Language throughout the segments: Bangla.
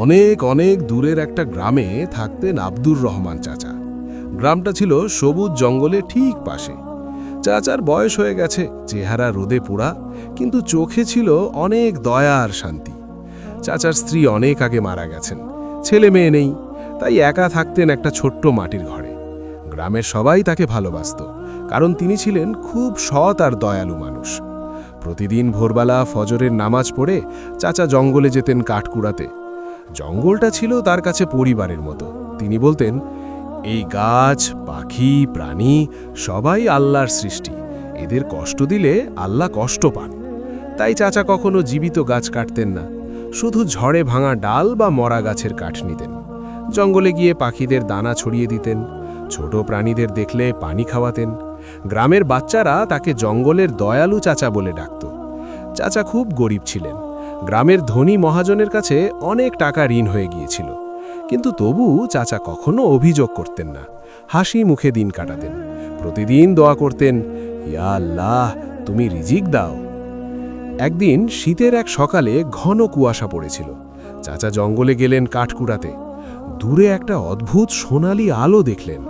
অনেক অনেক দূরের একটা গ্রামে থাকতেন আব্দুর রহমান চাচা। গ্রামটা ছিল সবুজ জঙ্গলে ঠিক পাশে। চাচার বয়স হয়ে গেছে, চেহারা রোদে পোড়া, কিন্তু চোখে ছিল অনেক দয়া আর শান্তি। চাচার স্ত্রী অনেক আগে মারা গেছেন, ছেলে মেয়ে নেই, তাই একা থাকতেন একটা ছোট্ট মাটির ঘরে। গ্রামের সবাই তাকে ভালোবাসত, কারণ তিনি ছিলেন খুব সৎ আর দয়ালু মানুষ। প্রতিদিন ভোরবেলা ফজরের নামাজ পড়ে চাচা জঙ্গলে যেতেন কাঠ কুড়াতে জঙ্গলটা ছিল তার কাছে পরিবারের মতো। তিনি বলতেন, এই গাছ, পাখি, প্রাণী সবাই আল্লাহর সৃষ্টি। এদের কষ্ট দিলে আল্লাহ কষ্ট পান। তাই চাচা কখনো জীবিত গাছ কাটতেন না। শুধু ঝড়ে ভাঙা ডাল বা মরা গাছের কাঠ নিতেন। জঙ্গলে গিয়ে পাখিদের দানা ছড়িয়ে দিতেন, ছোট প্রাণীদের দেখলে পানি খাওয়াতেন। গ্রামের বাচ্চারা তাকে জঙ্গলের দয়ালু চাচা বলে ডাকত। চাচা খুব গরিব ছিলেন। গ্রামের ধনী মহাজনের কাছে অনেক টাকা ঋণ হয়ে গিয়েছিল। কিন্তু তবু চাচা কখনো অভিযোগ করতেন না। হাসি মুখে দিন কাটাতেন। প্রতিদিন দোয়া করতেন, ইয়া আল্লাহ, তুমি রিজিক দাও। একদিন শীতের এক সকালে ঘন কুয়াশা পড়েছিল। চাচা জঙ্গলে গেলেন কাঠকুড়াতে। দূরে একটা অদ্ভুত সোনালি আলো দেখলেন।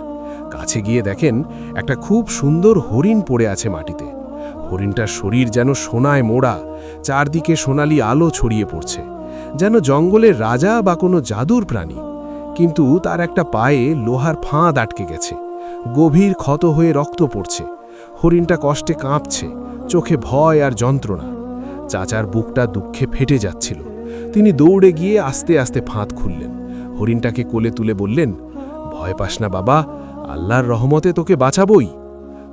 কাছে গিয়ে দেখেন একটা খুব সুন্দর হরিণ পড়ে আছে মাটিতে। হরিণটার শরীর যেন সোনায় মোড়া, চারদিকে সোনালি আলো ছড়িয়ে পড়ছে, যেন জঙ্গলের রাজা বা কোনো জাদুর প্রাণী। কিন্তু তার একটা পায়ে লোহার ফাঁদ আটকে গেছে, গভীর ক্ষত হয়ে রক্ত পড়ছে, হরিণটা কষ্টে কাঁপছে, চোখে ভয় আর যন্ত্রণা। চাচার বুকটা দুঃখে ফেটে যাচ্ছিল। তিনি দৌড়ে গিয়ে আস্তে আস্তে ফাঁদ খুললেন। হরিণটাকে কোলে তুলে বললেন, ভয় পাস না বাবা, আল্লাহর রহমতে তোকে বাঁচাবই।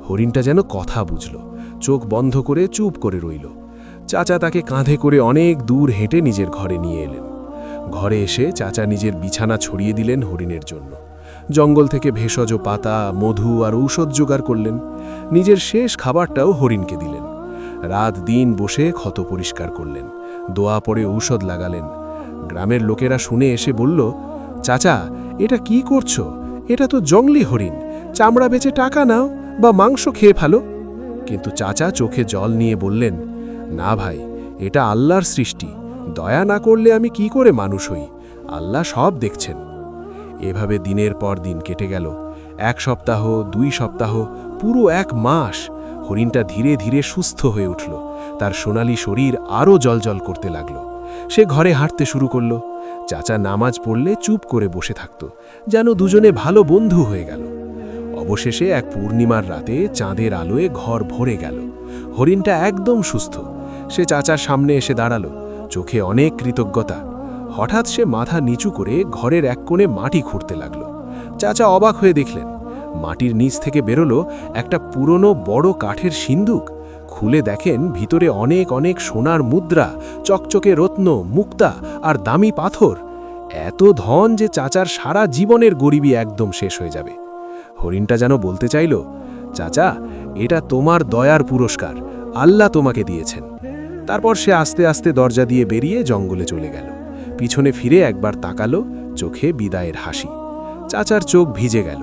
হরিণটা যেন কথা বুঝল। চোখ বন্ধ করে চুপ করে রইল। চাচা তাকে কাঁধে করে অনেক দূর হেঁটে নিজের ঘরে নিয়ে এলেন। ঘরে এসে চাচা নিজের বিছানা ছড়িয়ে দিলেন হরিণের জন্য। জঙ্গল থেকে ভেষজ পাতা, মধু আর ঔষধ জোগাড় করলেন। নিজের শেষ খাবারটাও হরিণকে দিলেন। রাত দিন বসে ক্ষত পরিষ্কার করলেন। দোয়া পরে ঔষধ লাগালেন। গ্রামের লোকেরা শুনে এসে বলল, চাচা, এটা কি করছ? এটা তো জঙ্গলি হরিণ। চামড়া বেচে টাকা নাও বা মাংস খেয়ে ফেলো। কিন্তু চাচা চোখে জল নিয়ে বললেন, না ভাই, এটা আল্লাহর সৃষ্টি। দয়া না করলে আমি কি করে মানুষ হই? আল্লাহ সব দেখছেন। এভাবে দিনের পর দিন কেটে গেল। এক সপ্তাহ, দুই সপ্তাহ, পুরো এক মাস হরিণটা ধীরে ধীরে সুস্থ হয়ে উঠল। তার সোনালি শরীর আরও জলজল করতে লাগল। সে ঘরে হাঁটতে শুরু করল। চাচা নামাজ পড়লে চুপ করে বসে থাকত, যেন দুজনে ভালো বন্ধু হয়ে গেল। অবশেষে এক পূর্ণিমার রাতে চাঁদের আলোয় ঘর ভরে গেল। হরিণটা একদম সুস্থ। সে চাচার সামনে এসে দাঁড়াল। চোখে অনেক কৃতজ্ঞতা। হঠাৎ সে মাথা নিচু করে ঘরের এক কোণে মাটি খুঁড়তে লাগল। চাচা অবাক হয়ে দেখলেন, মাটির নিচ থেকে বেরোলো একটা পুরনো বড় কাঠের সিন্দুক। খুলে দেখেন ভিতরে অনেক অনেক সোনার মুদ্রা, চকচকে রত্ন, মুক্তা আর দামি পাথর। এত ধন যে চাচার সারা জীবনের গরিবী একদম শেষ হয়ে যাবে। হরিণটা যেন বলতে চাইল, চাচা, এটা তোমার দয়ার পুরস্কার, আল্লাহ তোমাকে দিয়েছেন। তারপর সে আস্তে আস্তে দরজা দিয়ে বেরিয়ে জঙ্গলে চলে গেল। পিছনে ফিরে একবার তাকালো, চোখে বিদায়ের হাসি। চাচার চোখ ভিজে গেল।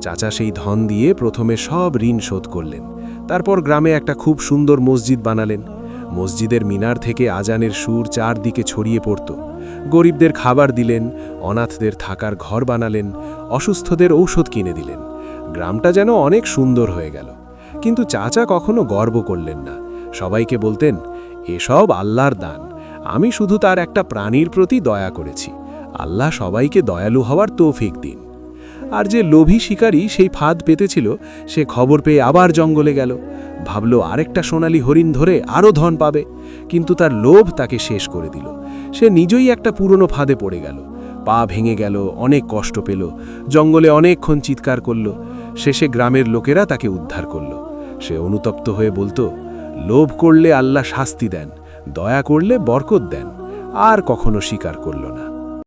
চাচা সেই ধন দিয়ে প্রথমে সব ঋণ শোধ করলেন। তারপর গ্রামে একটা খুব সুন্দর মসজিদ বানালেন। মসজিদের মিনার থেকে আজানের সুর চারদিকে ছড়িয়ে পড়ত। গরিবদের খাবার দিলেন, অনাথদের থাকার ঘর বানালেন, অসুস্থদের ঔষধ কিনে দিলেন। গ্রামটা যেন অনেক সুন্দর হয়ে গেল। কিন্তু চাচা কখনো গর্ব করলেন না। সবাইকে বলতেন, এসব আল্লাহর দান। আমি শুধু তার একটা প্রাণীর প্রতি দয়া করেছি। আল্লাহ সবাইকে দয়ালু হওয়ার তৌফিক দিন। আর যে লোভী শিকারী সেই ফাঁদ পেতেছিল সে খবর পেয়ে আবার জঙ্গলে গেল। ভাবল আরেকটা সোনালি হরিণ ধরে আরও ধন পাবে, কিন্তু তার লোভ তাকে শেষ করে দিল। সে নিজেই একটা পুরনো ফাঁদে পড়ে গেল। পা ভেঙে গেল, অনেক কষ্ট পেল, জঙ্গলে অনেকক্ষণ চিৎকার করল। শেষে গ্রামের লোকেরা তাকে উদ্ধার করল। সে অনুতপ্ত হয়ে বলতো, লোভ করলে আল্লাহ শাস্তি দেন, দয়া করলে বরকত দেন, আর কখনো স্বীকার করল না।